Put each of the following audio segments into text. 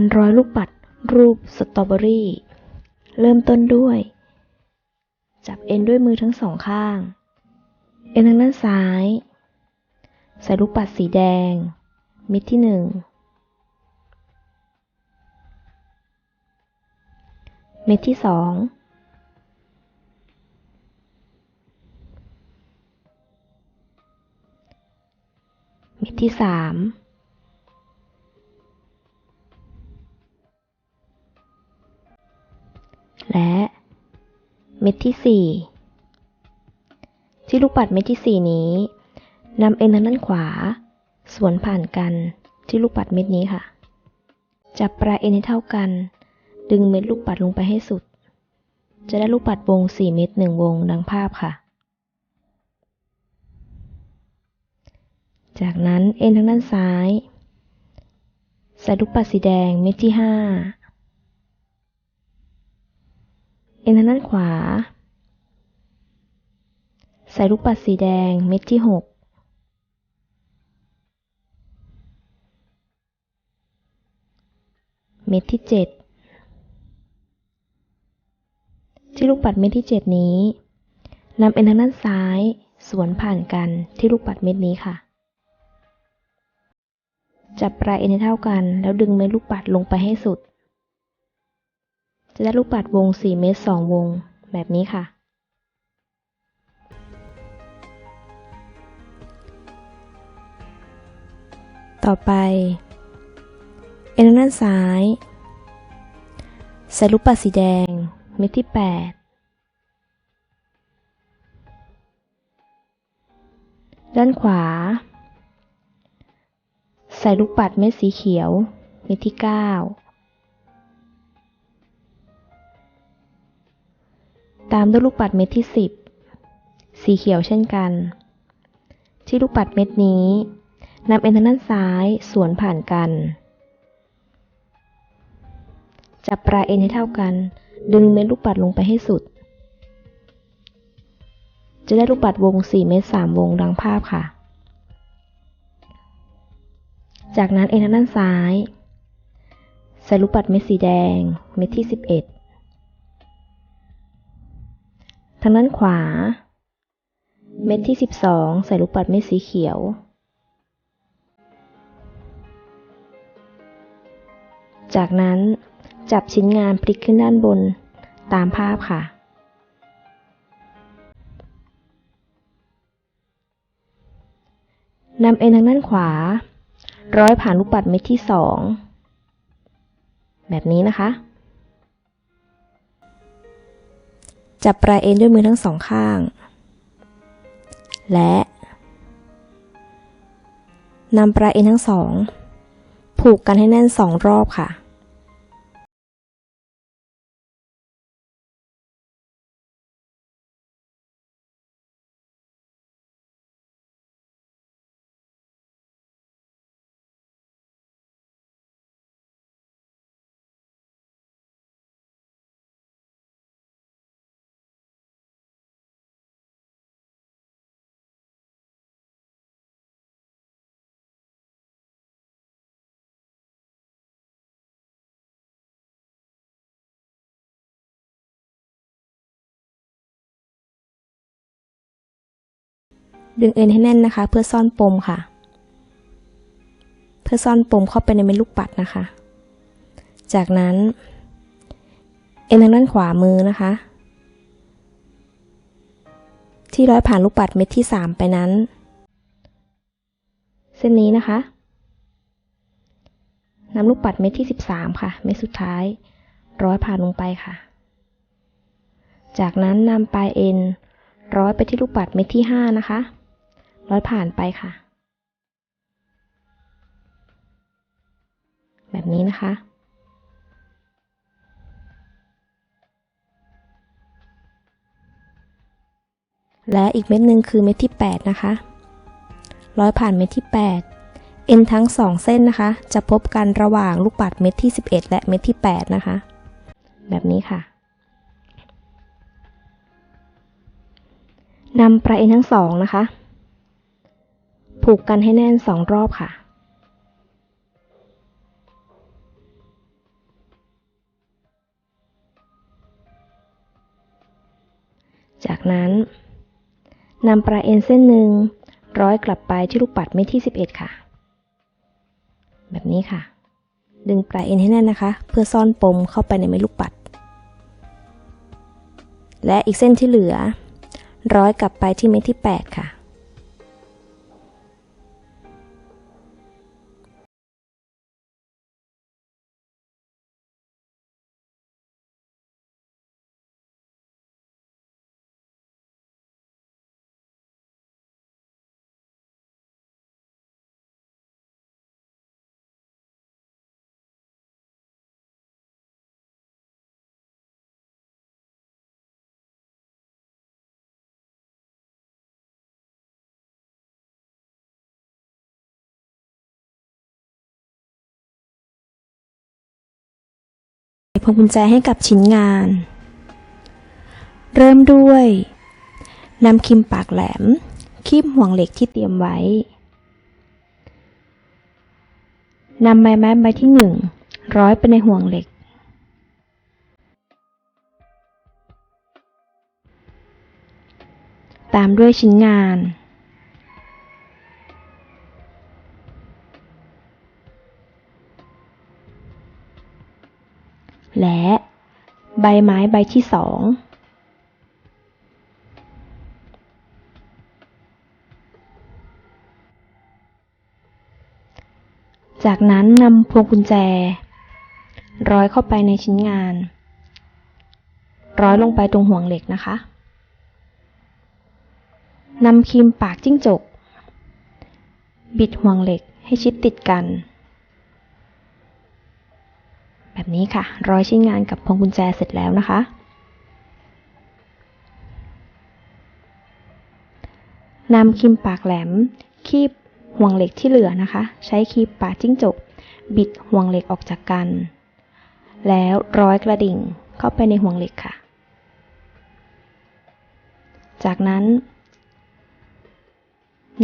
การร้อยลูกปัดรูปสตรอเบอรี่ เริ่มต้นด้วย จับเอ็นด้วยมือทั้งสองข้าง เอ็นทางด้านซ้าย ใส่ลูกปัดสีแดง มิดที่หนึ่งเม็ดที่สองเม็ดที่สาม เม็ดที่สี่ที่ลูกปัดเม็ดที่สี่นี้นำเอ็นทางด้านขวา สวนผ่านกันที่ลูกปัดเม็ดนี้ค่ะ จับปลายเอ็นให้เท่ากัน ดึงเม็ดลูกปัดลงไปให้สุด จะได้ลูกปัดวง 4 เม็ด1วงดังภาพค่ะ จากนั้นเอ็นทางด้านซ้าย ใส่ลูกปัดสีแดงเม็ดที่ 5 เอ็นทางด้านขวา ใส่ลูกปัดสีแดงเม็ดที่6เม็ดที่7ที่ลูกปัดเม็ดที่7นี้นำเอ็นทางด้านซ้ายสวนผ่านกันที่ลูกปัดเม็ดนี้ค่ะ จับปลายเอ็นให้เท่ากัน แล้วดึงเม็ดลูกปัดลงไปให้สุด จะได้ลูกปัดวง 4 เม็ด2วง แบบนี้ค่ะ ต่อไป เอ็นด้านซ้าย ใส่ลูกปัดสีแดง เม็ดที่ 8 ด้านขวา ใส่ลูกปัดเม็ดสีเขียว เม็ดที่ 9 ตามด้วยลูกปัดเม็ดที่ 10 สีเขียวเช่นกัน ที่ลูกปัดเม็ดนี้นำเอ็นทางด้านซ้ายสวนผ่านกัน จับปลายเอ็นให้เท่ากัน ดึงเม็ดลูกปัดลงไปให้สุด จะได้ลูกปัดวง 4 เม็ด3วงดังภาพค่ะ จากนั้นเอ็นทางด้านซ้าย ใส่ลูกปัดเม็ดสีแดง เม็ดที่ 11 ทางด้านขวา เม็ดที่ 12 ใส่ลูกปัดเม็ดสีเขียว จากนั้นจับชิ้นงานพลิกขึ้นด้านบนตามภาพค่ะ นำเอ็นทางด้านขวา ร้อยผ่านลูกปัดเม็ดที่สองแบบนี้นะคะ จับปลายเอ็นด้วยมือทั้งสองข้าง และนำปลายเอ็นทั้งสอง ผูกกันให้แน่นสองรอบค่ะ ดึงเอ็นให้แน่นนะคะ เพื่อซ่อนปมค่ะ เพื่อซ่อนปมเข้าไปในเม็ดลูกปัดนะคะ จากนั้น เอ็นทางด้านขวามือนะคะ ที่ร้อยผ่านลูกปัดเม็ดที่สามไปนั้น เส้นนี้นะคะนำลูกปัดเม็ดที่สิบสามค่ะ เม็ดสุดท้าย ร้อยผ่านลงไปค่ะ จากนั้นนำปลายเอ็นร้อยไปที่ลูกปัดเม็ดที่ห้านะคะ ร้อยผ่านไปค่ะ แบบนี้นะคะ และอีกเม็ดหนึ่งคือเม็ดที่ 8 นะคะ ร้อยผ่านเม็ดที่ 8 เอ็นทั้ง 2 เส้นนะคะ จะพบกันระหว่างลูกปัดเม็ดที่ 11 และเม็ดที่ 8 นะคะ แบบนี้ค่ะนำปลายเอ็นทั้งสองนะคะ ผูกกันให้แน่นสองรอบค่ะ จากนั้นนำปลายเอ็นเส้นหนึ่งร้อยกลับไปที่ลูกปัดเม็ดที่ 11 ค่ะ แบบนี้ค่ะ ดึงปลายเอ็นให้แน่นนะคะ เพื่อซ่อนปมเข้าไปในเม็ดลูกปัด และอีกเส้นที่เหลือ ร้อยกลับไปที่เม็ดที่ 8 ค่ะ พวงกุญแจให้กับชิ้นงาน เริ่มด้วยนำคิมปากแหลม คีบห่วงเหล็กที่เตรียมไว้นำใบไม้ใบที่หนึ่งร้อยไปในห่วงเหล็ก ตามด้วยชิ้นงาน ใบไม้ใบที่สองจากนั้นนำพวงกุญแจ ร้อยเข้าไปในชิ้นงาน ร้อยลงไปตรงห่วงเหล็กนะคะนำครีมปากจิ้งจก บิดห่วงเหล็กให้ชิดติดกัน นี้ค่ะ ร้อยชิ้นงานกับพวงกุญแจเสร็จแล้วนะคะ นำคีมปากแหลม คีบห่วงเหล็กที่เหลือนะคะ ใช้คีมปากจิ้งจก บิดห่วงเหล็กออกจากกัน แล้วร้อยกระดิ่งเข้าไปในห่วงเหล็กค่ะ จากนั้น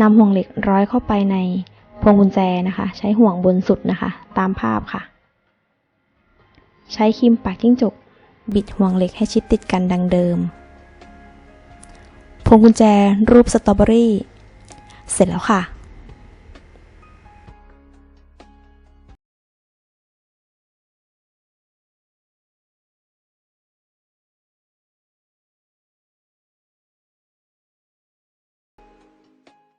นำห่วงเหล็กร้อยเข้าไปในพวงกุญแจนะคะ ใช้ห่วงบนสุดนะคะ ตามภาพค่ะ ใช้ครีมปากจิ้งจก บิดห่วงเหล็กให้ชิดติดกันดังเดิม พวงกุญแจรูปสตรอเบอรี่ เสร็จแล้วค่ะ